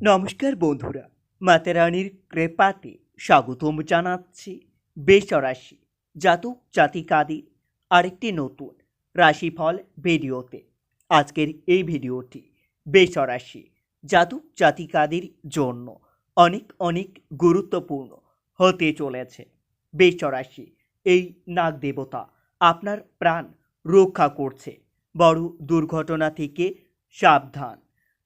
নমস্কার বন্ধুরা মাতারানির কৃপাতে স্বাগতম জানাচ্ছি বেসরাশি জাতক জাতিকাদের আরেকটি নতুন রাশিফল ভিডিওতে। আজকের এই ভিডিওটি বেসরাশি জাতক জাতিকাদের জন্য অনেক অনেক গুরুত্বপূর্ণ হতে চলেছে। বেসরাশি এই নাগ দেবতা আপনার প্রাণ রক্ষা করছে, বড় দুর্ঘটনা থেকে সাবধান।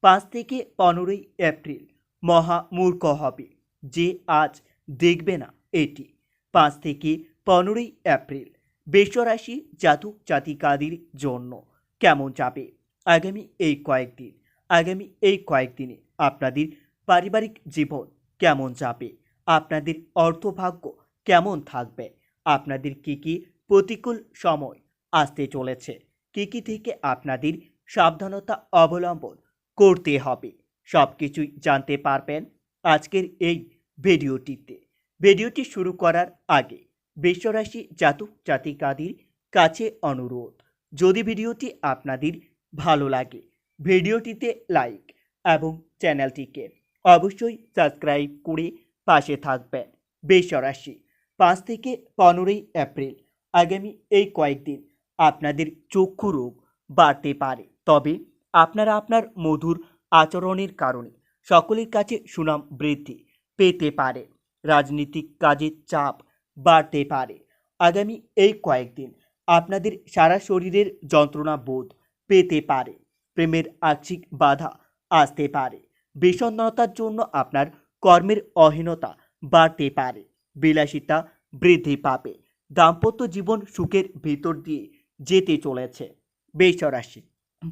পাঁচ থেকে পনেরোই এপ্রিল। মহা মূর্খ হবে যে আজ দেখবে না এটি। পাঁচ থেকে পনেরোই এপ্রিল বেসরাশি জাতক জাতিকাদের জন্য কেমন যাবে? আগামী এই কয়েকদিন, আগামী এই কয়েকদিনে আপনাদের পারিবারিক জীবন কেমন যাবে? আপনাদের অর্থভাগ্য কেমন থাকবে? আপনাদের কি কি প্রতিকূল সময় আসতে চলেছে? কি কি থেকে আপনাদের সাবধানতা অবলম্বন করতে হবে। সব কিছুই জানতে পারবেন আজকের এই ভিডিওটিতে। ভিডিওটি শুরু করার আগে বিশ্বরাশি জাতক জাতিকাদের কাছে অনুরোধ, যদি ভিডিওটি আপনাদের ভালো লাগে, ভিডিওটিতে লাইক এবং চ্যানেলটিকে অবশ্যই সাবস্ক্রাইব করে পাশে থাকবেন। বেসরাশি পাঁচ থেকে পনেরোই এপ্রিল আগামী এই কয়েকদিন আপনাদের চক্ষু রোগ বাড়তে পারে। তবে আপনারা আপনার মধুর আচরণের কারণে সকলের কাছে সুনাম বৃদ্ধি পেতে পারে। রাজনীতিক কাজের চাপ বাড়তে পারে। আগামী এই কয়েকদিন আপনাদের সারা শরীরের যন্ত্রণা বোধ পেতে পারে। প্রেমের আর্থিক বাধা আসতে পারে। বিষণ্ণতার জন্য আপনার কর্মের অহীনতা বাড়তে পারে। বিলাসিতা বৃদ্ধি পাবে। দাম্পত্য জীবন সুখের ভিতর দিয়ে যেতে চলেছে। বেসরাশি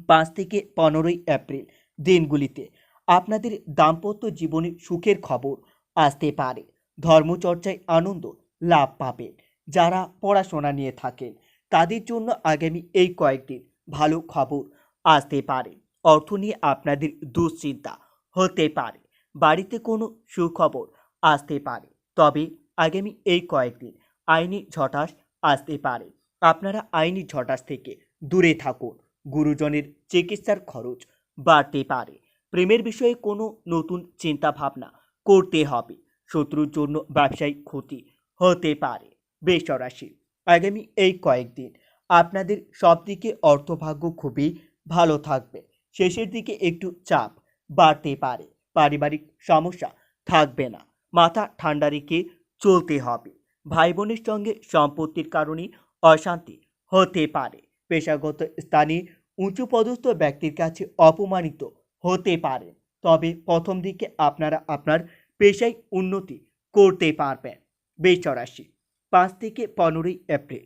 পাঁচ থেকে পনেরোই এপ্রিল দিনগুলিতে। আপনাদের দাম্পত্য জীবনে সুখের খবর আসতে পারে। ধর্মচর্চায় আনন্দ লাভ পাবেন। যারা পড়াশোনা নিয়ে থাকেন, তাদের জন্য আগামী এই কয়েকদিন ভালো খবর আসতে পারে। অর্থ নিয়ে আপনাদের দুশ্চিন্তা হতে পারে। বাড়িতে কোনো সুখবর আসতে পারে। তবে আগামী এই কয়েকদিন আইনি ঝটাস আসতে পারে। আপনারা আইনি ঝটাস থেকে দূরে থাকুন। গুরুজনের চিকিৎসার খরচ বাড়তে পারে। প্রেমের বিষয়ে কোনো নতুন চিন্তা ভাবনা করতে হবে। শত্রুর জন্য ব্যবসায়িক ক্ষতি হতে পারে। বেসরাশি, আগামী এই কয়েকদিন আপনাদের সব দিকে অর্থভাগ্য খুবই ভালো থাকবে। শেষের দিকে একটু চাপ বাড়তে পারে। পারিবারিক সমস্যা থাকবে না। মাথা ঠান্ডা রেখে চলতে হবে। ভাই বোনের সঙ্গে সম্পত্তির কারণে অশান্তি হতে পারে। পেশাগত স্থানে উঁচু পদস্থ ব্যক্তির কাছে অপমানিত হতে পারে। তবে প্রথম দিকে আপনারা আপনার পেশায় উন্নতি করতে পারবেন। বেচরাশি পাঁচ থেকে পনেরোই এপ্রিল,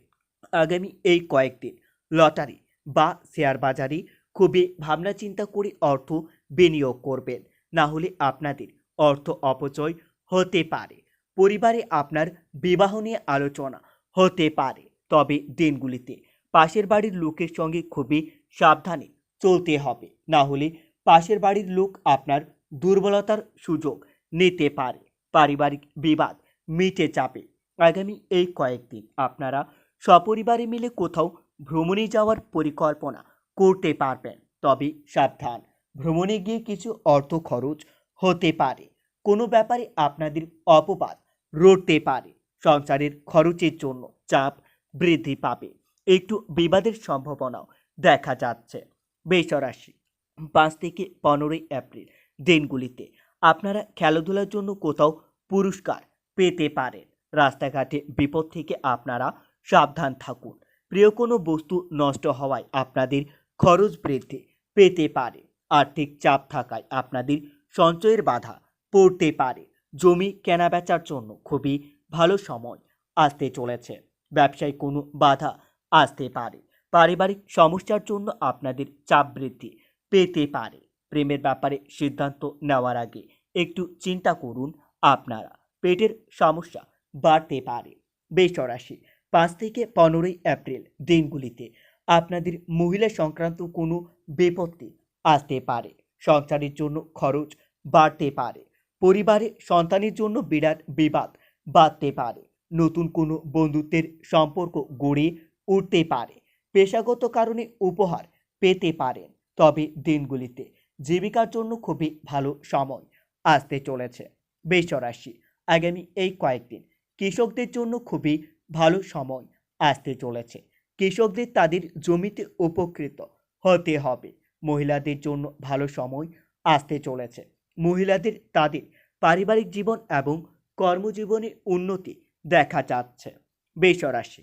আগামী এই কয়েকদিন লটারি বা শেয়ার বাজারে খুবই ভাবনা চিন্তা করে অর্থ বিনিয়োগ করবেন। না হলে আপনাদের অর্থ অপচয় হতে পারে। পরিবারে আপনার বিবাহ নিয়ে আলোচনা হতে পারে। তবে দিনগুলিতে পাশের বাড়ির লোকের সঙ্গে খুবই সাবধানে চলতে হবে। না হলে পাশের বাড়ির লোক আপনার দুর্বলতার সুযোগ নিতে পারে। পারিবারিক বিবাদ মিটে যাবে। আগামী এই কয়েকদিন আপনারা সপরিবারে মিলে কোথাও ভ্রমণে যাওয়ার পরিকল্পনা করতে পারবেন। তবে সাবধান, ভ্রমণে গিয়ে কিছু অর্থ খরচ হতে পারে। কোনো ব্যাপারে আপনাদের অপবাদ রটতে পারে। সংসারের খরচের জন্য চাপ বৃদ্ধি পাবে। একটু বিবাদের সম্ভাবনাও দেখা যাচ্ছে। বেসরাশি পাঁচ থেকে পনেরোই এপ্রিল দিনগুলিতে আপনারা খেলাধুলার জন্য কোথাও পুরস্কার পেতে পারেন। রাস্তাঘাটে বিপদ থেকে আপনারা সাবধান থাকুন। প্রিয় কোনো বস্তু নষ্ট হওয়ায় আপনাদের খরচ বৃদ্ধি পেতে পারে। আর্থিক চাপ থাকায় আপনাদের সঞ্চয়ের বাধা পড়তে পারে। জমি কেনাবেচার জন্য খুবই ভালো সময় আসতে চলেছে। ব্যবসায় কোনো বাধা আসতে পারে। পারিবারিক সমস্যার জন্য আপনাদের চাপ বৃদ্ধি পেতে পারে। প্রেমের ব্যাপারে সিদ্ধান্ত নেওয়ার আগে একটু চিন্তা করুন আপনারা। পেটের সমস্যা বাড়তে পারে। বেসরাশি পাঁচ থেকে পনেরোই এপ্রিল দিনগুলিতে আপনাদের মহিলা সংক্রান্ত কোনো বিপত্তি আসতে পারে। সংসারের জন্য খরচ বাড়তে পারে। পরিবারে সন্তানের জন্য বিরাট বিবাদ বাড়তে পারে। নতুন কোনো বন্ধুত্বের সম্পর্ক গড়ে উঠতে পারে। পেশাগত কারণে উপহার পেতে পারেন। তবে দিনগুলিতে জীবিকার জন্য খুবই ভালো সময় আসতে চলেছে। বেসরাশি আগামী এই কয়েকদিন কৃষকদের জন্য খুবই ভালো সময় আসতে চলেছে। কৃষকদের তাদের জমিতে উপকৃত হতে হবে। মহিলাদের জন্য ভালো সময় আসতে চলেছে। মহিলাদের তাদের পারিবারিক জীবন এবং কর্মজীবনে উন্নতি দেখা যাচ্ছে। বেসরাশি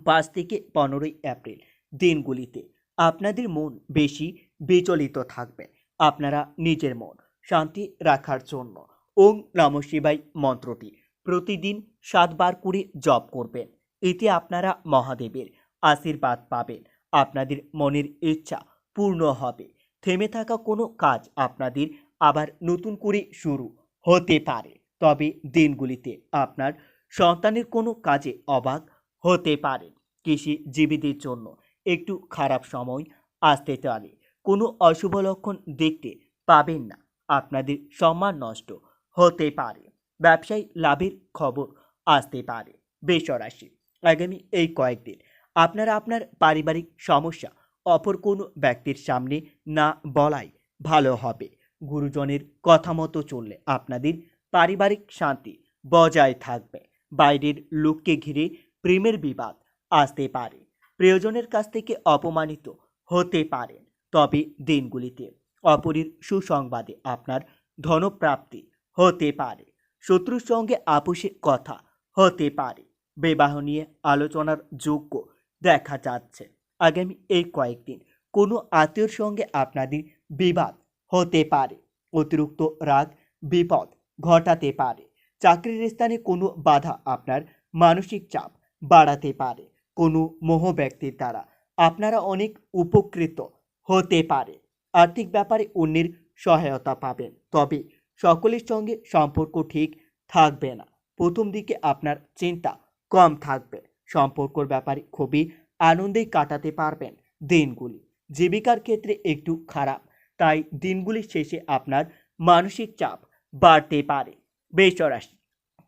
পাঁচ থেকে পনেরোই এপ্রিল দিনগুলিতে আপনাদের মন বেশি বিচলিত থাকবে। আপনারা নিজের মন শান্তি রাখার জন্য ওং নম শিবাই মন্ত্রটি প্রতিদিন সাতবার করে জপ করবেন। এতে আপনারা মহাদেবের আশীর্বাদ পাবেন। আপনাদের মনের ইচ্ছা পূর্ণ হবে। থেমে থাকা কোনো কাজ আপনাদের আবার নতুন করে শুরু হতে পারে। তবে দিনগুলিতে আপনার সন্তানের কোনো কাজে অবাক হতে পারে। কৃষিজীবীদের জন্য একটু খারাপ সময় আসতে পারে। কোনো অশুভ লক্ষণ দেখতে পাবেন না। আপনাদের সম্মান নষ্ট হতে পারে। ব্যবসায়ী লাভের খবর আসতে পারে। বেসরাশি, আগামী এই কয়েকদিন আপনারা আপনার পারিবারিক সমস্যা অপর কোনো ব্যক্তির সামনে না বলাই ভালো হবে। গুরুজনের কথা মতো চললে আপনাদের পারিবারিক শান্তি বজায় থাকবে। বাইরের লোককে ঘিরে প্রেমের বিবাদ আসতে পারে। প্রিয়জনের কাছ থেকে অপমানিত হতে পারেন। তবে দিনগুলিতে অপরের সুসংবাদে আপনার ধনপ্রাপ্তি হতে পারে। শত্রুর সঙ্গে আপোষে কথা হতে পারে। বিবাহ নিয়ে আলোচনার যোগ্য দেখা যাচ্ছে। আগামী এই কয়েকদিন কোনো আত্মীয়র সঙ্গে আপনাদের বিবাদ হতে পারে। অতিরিক্ত রাগ, বিপদ ঘটাতে পারে। চাকরির স্থানে কোনো বাধা আপনার মানসিক চাপ বাড়াতে পারে কোনো মোহ ব্যক্তির দ্বারা। আপনারা অনেক উপকৃত হতে পারে। আর্থিক ব্যাপারে অন্যের সহায়তা পাবেন। তবে সকলের সঙ্গে সম্পর্ক ঠিক থাকবে না। প্রথম দিকে আপনার চিন্তা কম থাকবে। সম্পর্কর ব্যাপারে খুবই আনন্দেই কাটাতে পারবেন দিনগুলি। জীবিকার ক্ষেত্রে একটু খারাপ, তাই দিনগুলির শেষে আপনার মানসিক চাপ বাড়তে পারে। বেসরাশি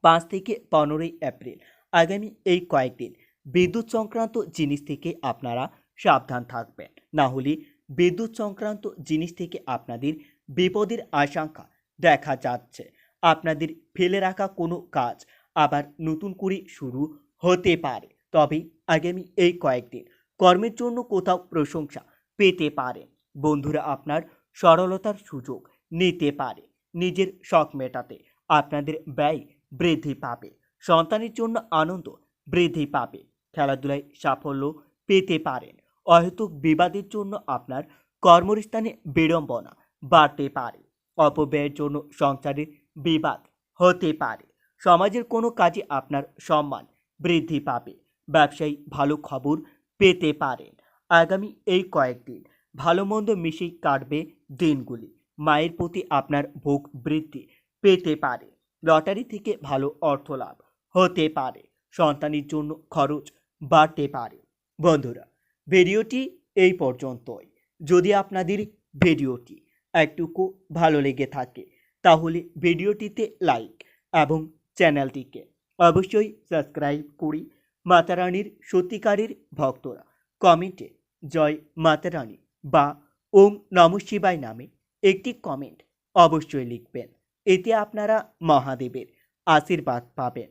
পাঁচ থেকে পনেরোই এপ্রিল। আগামী এই কয়েকদিন বিদ্যুৎ সংক্রান্ত জিনিস থেকে আপনারা সাবধান থাকবেন। না হলে বিদ্যুৎ সংক্রান্ত জিনিস থেকে আপনাদের বিপদের আশঙ্কা দেখা যাচ্ছে। আপনাদের ফেলে রাখা কোনো কাজ আবার নতুন করে শুরু হতে পারে। তবে আগামী এই কয়েকদিন কর্মের জন্য কোথাও প্রশংসা পেতে পারেন। বন্ধুরা, আপনার সরলতার সুযোগ নিতে পারে। নিজের শখ মেটাতে আপনাদের ব্যয় বৃদ্ধি পাবে। সন্তানের জন্য আনন্দ বৃদ্ধি পাবে। খেলাধুলায় সাফল্য পেতে পারেন। অহেতুক বিবাদের জন্য আপনার কর্মস্থানে বিড়ম্বনা বাড়তে পারে। অপব্যয়ের জন্য সংসারের বিবাদ হতে পারে। সমাজের কোনো কাজে আপনার সম্মান বৃদ্ধি পাবে। ব্যবসায়ী ভালো খবর পেতে পারেন। আগামী এই কয়েকদিন ভালো মন্দ মিশেই কাটবে দিনগুলি। মায়ের প্রতি আপনার ভোগ বৃদ্ধি পেতে পারে। লটারি থেকে ভালো অর্থ লাভ। হতে পারে। সন্তানের জন্য খরচ বাড়তে পারে। বন্ধুরা, ভিডিওটি এই পর্যন্তই। যদি আপনাদের ভিডিওটি একটুকু ভালো লেগে থাকে, তাহলে ভিডিওটিতে লাইক এবং চ্যানেলটিকে অবশ্যই সাবস্ক্রাইব করি মাতারানীর সত্যিকারের ভক্তরা কমেন্টে জয় মাতারানী বা ওম নম শিবায় নামে একটি কমেন্ট অবশ্যই লিখবেন। এতে আপনারা মহাদেবের আশীর্বাদ পাবেন।